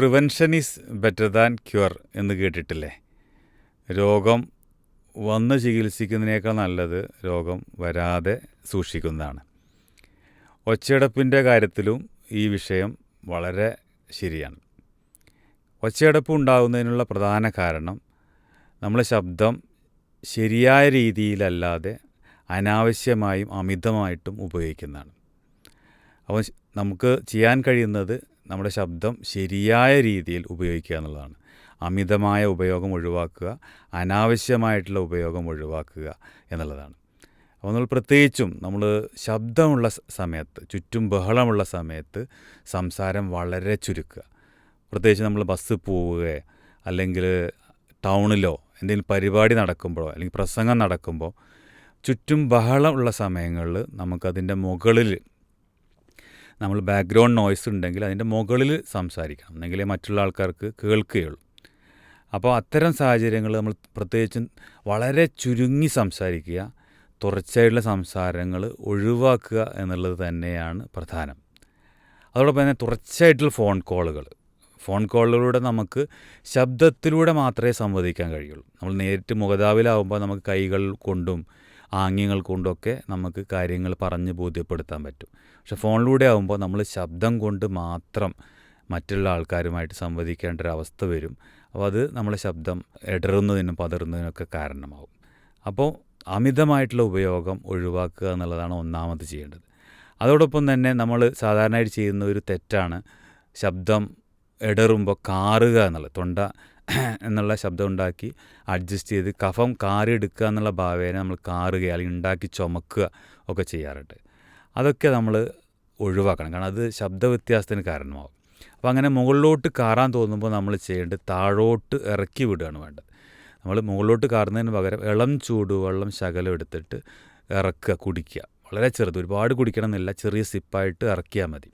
Prevention is better than cure എന്ന് കേട്ടിട്ടില്ലേ? രോഗം വന്ന് ചികിത്സിക്കുന്നതിനേക്കാൾ നല്ലത് രോഗം വരാതെ സൂക്ഷിക്കുന്നതാണ്. ഒച്ചയടപ്പിന്റെ കാര്യത്തിലും ഈ വിഷയം വളരെ ശരിയാണ്. ഒച്ചയടപ്പ് ഉണ്ടാകുന്നതിനുള്ള പ്രധാന കാരണം നമ്മൾ ശബ്ദം ശരിയായ രീതിയിലല്ലാതെ അനാവശ്യമായും അമിതമായിട്ടും ഉപയോഗിക്കുന്നതാണ്. അപ്പോൾ നമുക്ക് ചെയ്യാൻ കഴിയുന്നത് നമ്മുടെ ശബ്ദം ശരിയായ രീതിയിൽ ഉപയോഗിക്കുക എന്നുള്ളതാണ്. അമിതമായ ഉപയോഗം ഒഴിവാക്കുക അനാവശ്യമായിട്ടുള്ള ഉപയോഗം ഒഴിവാക്കുക എന്നുള്ളതാണ്. അപ്പോൾ നമ്മൾ പ്രത്യേകിച്ചും നമ്മൾ ശബ്ദമുള്ള സമയത്ത് ചുറ്റും ബഹളമുള്ള സമയത്ത് സംസാരം വളരെ ചുരുക്കുക. പ്രത്യേകിച്ച് നമ്മൾ ബസ് പോവുകയോ അല്ലെങ്കിൽ ടൗണിലോ എന്തെങ്കിലും പരിപാടി നടക്കുമ്പോഴോ അല്ലെങ്കിൽ പ്രസംഗം നടക്കുമ്പോൾ ചുറ്റും ബഹളമുള്ള സമയങ്ങളിൽ നമുക്കതിന്റെ മുകളിൽ നമ്മൾ ബാക്ക്ഗ്രൗണ്ട് നോയ്സ് ഉണ്ടെങ്കിൽ അതിന്റെ മുകളിൽ സംസാരിക്കണം എന്നെങ്കിലേ മറ്റുള്ള ആൾക്കാർക്ക് കേൾക്കുകയുള്ളൂ. അപ്പോൾ അത്തരം സാഹചര്യങ്ങൾ നമ്മൾ പ്രത്യേകിച്ചും വളരെ ചുരുങ്ങി സംസാരിക്കുക തുടർച്ചയായിട്ടുള്ള സംസാരങ്ങൾ ഒഴിവാക്കുക എന്നുള്ളത് തന്നെയാണ് പ്രധാനം. അതോടൊപ്പം തന്നെ തുടർച്ചയായിട്ടുള്ള ഫോൺ കോളുകൾ ഫോൺ കോളുകളിലൂടെ നമുക്ക് ശബ്ദത്തിലൂടെ മാത്രമേ സംവദിക്കാൻ കഴിയുള്ളൂ. നമ്മൾ നേരിട്ട് മുഖതാവിലാവുമ്പോൾ നമുക്ക് കൈകൾ കൊണ്ടും ആംഗ്യങ്ങൾ കൊണ്ടൊക്കെ നമുക്ക് കാര്യങ്ങൾ പറഞ്ഞ് ബോധ്യപ്പെടുത്താൻ പറ്റും. പക്ഷെ ഫോണിലൂടെ ആകുമ്പോൾ നമ്മൾ ശബ്ദം കൊണ്ട് മാത്രം മറ്റുള്ള ആൾക്കാരുമായിട്ട് സംവദിക്കേണ്ട ഒരു അവസ്ഥ വരും. അപ്പോൾ അത് നമ്മളെ ശബ്ദം ഇടറുന്നതിനും പതറുന്നതിനൊക്കെ കാരണമാവും. അപ്പോൾ അമിതമായിട്ടുള്ള ഉപയോഗം ഒഴിവാക്കുക എന്നുള്ളതാണ് ഒന്നാമത് ചെയ്യേണ്ടത്. അതോടൊപ്പം തന്നെ നമ്മൾ സാധാരണയായിട്ട് ചെയ്യുന്ന ഒരു തെറ്റാണ് ശബ്ദം ഇടറുമ്പോൾ കാറുക എന്നുള്ളത്. തൊണ്ട എന്നുള്ള ശബ്ദം ഉണ്ടാക്കി അഡ്ജസ്റ്റ് ചെയ്ത് കഫം കാറിയെടുക്കുക എന്നുള്ള ഭാവേന നമ്മൾ കാറുക അല്ലെങ്കിൽ ഉണ്ടാക്കി ചുമക്കുക ഒക്കെ ചെയ്യാറുണ്ട്. അതൊക്കെ നമ്മൾ ഒഴിവാക്കണം. കാരണം അത് ശബ്ദ വ്യത്യാസത്തിന് കാരണമാകും അപ്പോൾ അങ്ങനെ മുകളിലോട്ട് കാറാൻ തോന്നുമ്പോൾ നമ്മൾ ചെയ്യേണ്ടത് താഴോട്ട് ഇറക്കി വിടുകയാണ് വേണ്ടത്. നമ്മൾ മുകളിലോട്ട് കാറുന്നതിന് പകരം ഇളം ചൂടുവെള്ളം ശകലം എടുത്തിട്ട് ഇറക്കുക കുടിക്കുക. വളരെ ചെറുത്. ഒരുപാട് കുടിക്കണം എന്നില്ല ചെറിയ സിപ്പായിട്ട് ഇറക്കിയാൽ മതി.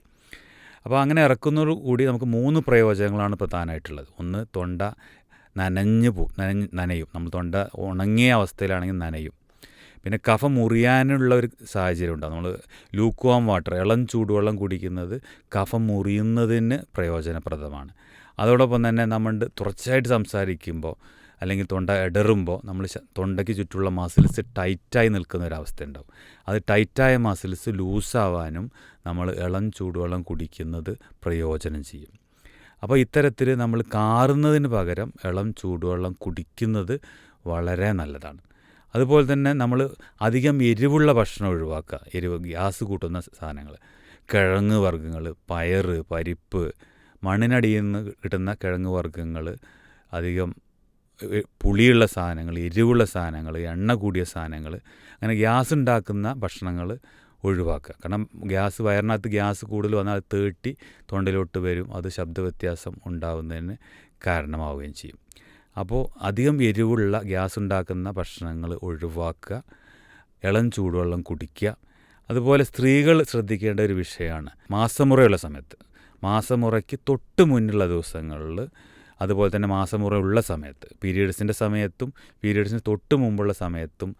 അപ്പോൾ അങ്ങനെ ഇറക്കുന്നതോടു കൂടി നമുക്ക് മൂന്ന് പ്രയോജനങ്ങളാണ് പ്രധാനമായിട്ടുള്ളത്. ഒന്ന് തൊണ്ട നനഞ്ഞു പോ നനഞ്ഞ് നനയും. നമ്മൾ തൊണ്ട ഉണങ്ങിയ അവസ്ഥയിലാണെങ്കിൽ നനയും. പിന്നെ കഫം മുറിയാനുള്ള ഒരു സാഹചര്യം ഉണ്ടാകും നമ്മൾ ലൂക്കോം വാട്ടർ ഇളം ചൂടുവെള്ളം കുടിക്കുന്നത് കഫം മുറിയുന്നതിന് പ്രയോജനപ്രദമാണ്. അതോടൊപ്പം തന്നെ നമ്മൾ തുടർച്ചയായിട്ട് സംസാരിക്കുമ്പോൾ അല്ലെങ്കിൽ തൊണ്ട ഇടറുമ്പോൾ നമ്മൾ തൊണ്ടയ്ക്ക് ചുറ്റുള്ള മസിൽസ് ടൈറ്റായി നിൽക്കുന്ന ഒരവസ്ഥ ഉണ്ടാവും. അത് ടൈറ്റായ മസിൽസ് ലൂസാവാനും നമ്മൾ ഇളം ചൂടുവെള്ളം കുടിക്കുന്നത് പ്രയോജനം ചെയ്യും. അപ്പോൾ ഇത്തരത്തിൽ നമ്മൾ കാറുന്നതിന് പകരം ഇളം ചൂടുവെള്ളം കുടിക്കുന്നത് വളരെ നല്ലതാണ്. അതുപോലെ തന്നെ നമ്മൾ അധികം എരിവുള്ള ഭക്ഷണം ഒഴിവാക്കുക. എരിവ് ഗ്യാസ് കൂട്ടുന്ന സാധനങ്ങൾ. കിഴങ്ങ് വർഗങ്ങൾ പയർ പരിപ്പ് മണ്ണിനടിയിൽ നിന്ന് കിട്ടുന്ന കിഴങ്ങ് വർഗങ്ങൾ അധികം പുളിയുള്ള സാധനങ്ങൾ എരിവുള്ള സാധനങ്ങൾ എണ്ണ കൂടിയ സാധനങ്ങൾ അങ്ങനെ ഗ്യാസ് ഉണ്ടാക്കുന്ന ഭക്ഷണങ്ങൾ ഒഴിവാക്കുക. കാരണം ഗ്യാസ് വയറിനകത്ത് ഗ്യാസ് കൂടുതൽ വന്നാൽ തേട്ടി തൊണ്ടയിലോട്ട് വരും. അത് ശബ്ദ വ്യത്യാസം ഉണ്ടാകുന്നതിന് കാരണമാവുകയും ചെയ്യും. അപ്പോൾ അധികം എരിവുള്ള ഗ്യാസ് ഉണ്ടാക്കുന്ന ഭക്ഷണങ്ങൾ ഒഴിവാക്കുക. ഇളം ചൂടുവെള്ളം കുടിക്കുക. അതുപോലെ സ്ത്രീകൾ ശ്രദ്ധിക്കേണ്ട ഒരു വിഷയമാണ് മാസമുറയുള്ള സമയത്ത്. മാസമുറയ്ക്ക് തൊട്ട് മുന്നുള്ള ദിവസങ്ങളിൽ അതുപോലെ തന്നെ മാസമുറ ഉള്ള സമയത്ത് പീരീഡ്സിന്റെ സമയത്തും പീരീഡ്സിന് തൊട്ട് മുമ്പുള്ള സമയത്തും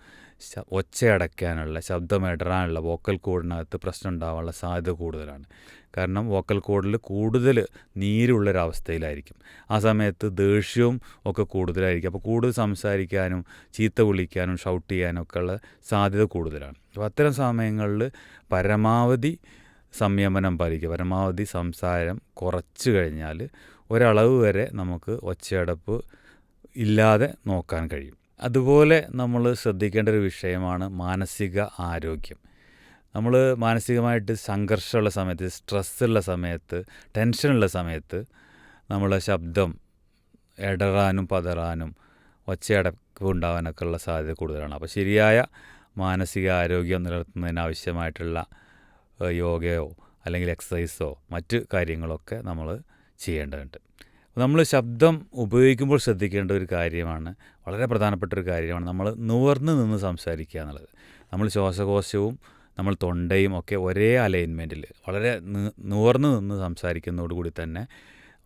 ഒച്ചയടയ്ക്കാനുള്ള ശബ്ദം ഇടറാനുള്ള വോക്കൽ കോഡിനകത്ത് പ്രശ്നം ഉണ്ടാവാനുള്ള സാധ്യത കൂടുതലാണ്. കാരണം വോക്കൽ കോഡിൽ കൂടുതൽ നീരുള്ളൊരവസ്ഥയിലായിരിക്കും. ആ സമയത്ത് ദേഷ്യവും ഒക്കെ കൂടുതലായിരിക്കും. അപ്പോൾ കൂടുതൽ സംസാരിക്കാനും ചീത്ത വിളിക്കാനും ഷൗട്ട് ചെയ്യാനും ഒക്കെ ഉള്ള സാധ്യത കൂടുതലാണ്. അപ്പോൾ അത്തരം സമയങ്ങളിൽ പരമാവധി സംയമനം പാലിക്കുക. പരമാവധി സംസാരം കുറച്ച് കഴിഞ്ഞാൽ ഒരളവ് വരെ നമുക്ക് ഒച്ചയടപ്പ് ഇല്ലാതെ നോക്കാൻ കഴിയും. അതുപോലെ നമ്മൾ ശ്രദ്ധിക്കേണ്ട ഒരു വിഷയമാണ് മാനസിക ആരോഗ്യം. നമ്മൾ മാനസികമായിട്ട് സംഘർഷമുള്ള സമയത്ത് സ്ട്രെസ്സുള്ള സമയത്ത് ടെൻഷനുള്ള സമയത്ത് നമ്മൾ ശബ്ദം ഇടറാനും പതറാനും ഒച്ചയടപ്പ് ഉണ്ടാകാനൊക്കെ ഉള്ള സാധ്യത കൂടുതലാണ്. അപ്പോൾ ശരിയായ മാനസിക ആരോഗ്യം നിലനിർത്തുന്നതിന് ആവശ്യമായിട്ടുള്ള ഏഹ്, യോഗയോ അല്ലെങ്കിൽ എക്സസൈസോ മറ്റ് കാര്യങ്ങളൊക്കെ നമ്മൾ ചെയ്യേണ്ടതുണ്ട്. നമ്മൾ ശബ്ദം ഉപയോഗിക്കുമ്പോൾ ശ്രദ്ധിക്കേണ്ട ഒരു കാര്യമാണ് വളരെ പ്രധാനപ്പെട്ട ഒരു കാര്യമാണ് നമ്മൾ നുവർന്ന് നിന്ന് സംസാരിക്കുക എന്നുള്ളത്. നമ്മൾ ശ്വാസകോശവും നമ്മൾ തൊണ്ടയും ഒക്കെ ഒരേ അലൈൻമെന്റിൽ വളരെ നുവർന്ന് നിന്ന് സംസാരിക്കുന്നതോടുകൂടി തന്നെ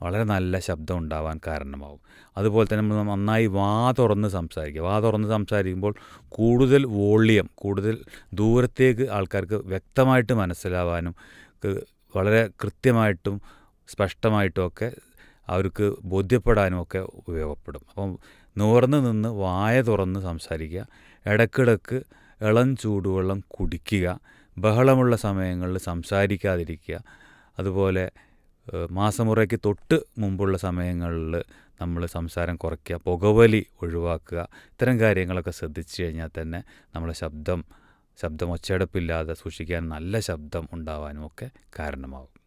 വളരെ നല്ല ശബ്ദം ഉണ്ടാവാൻ കാരണമാവും. അതുപോലെ തന്നെ നമ്മൾ നന്നായി വാ തുറന്ന് സംസാരിക്കുക. വാ തുറന്ന് സംസാരിക്കുമ്പോൾ കൂടുതൽ വോളിയം കൂടുതൽ ദൂരത്തേക്ക് ആൾക്കാർക്ക് വ്യക്തമായിട്ട് മനസ്സിലാവാനും വളരെ കൃത്യമായിട്ടും സ്പഷ്ടമായിട്ടും ഒക്കെ അവർക്ക് ബോധ്യപ്പെടാനും ഒക്കെ ഉപയോഗപ്പെടും. അപ്പം നിവർന്ന് നിന്ന് വായ തുറന്ന് സംസാരിക്കുക ഇടക്കിടക്ക് ഇളം ചൂടുവെള്ളം കുടിക്കുക ബഹളമുള്ള സമയങ്ങളിൽ സംസാരിക്കാതിരിക്കുക അതുപോലെ മാസമുറയ്ക്ക് തൊട്ട് മുമ്പുള്ള സമയങ്ങളിൽ നമ്മൾ സംസാരം കുറയ്ക്കുക പുകവലി ഒഴിവാക്കുക ഇത്തരം കാര്യങ്ങളൊക്കെ ശ്രദ്ധിച്ചു കഴിഞ്ഞാൽ തന്നെ നമ്മളെ ശബ്ദം ശബ്ദം ഒച്ചയടപ്പില്ലാതെ സൂക്ഷിക്കാൻ നല്ല ശബ്ദം ഉണ്ടാവാനും ഒക്കെ കാരണമാകും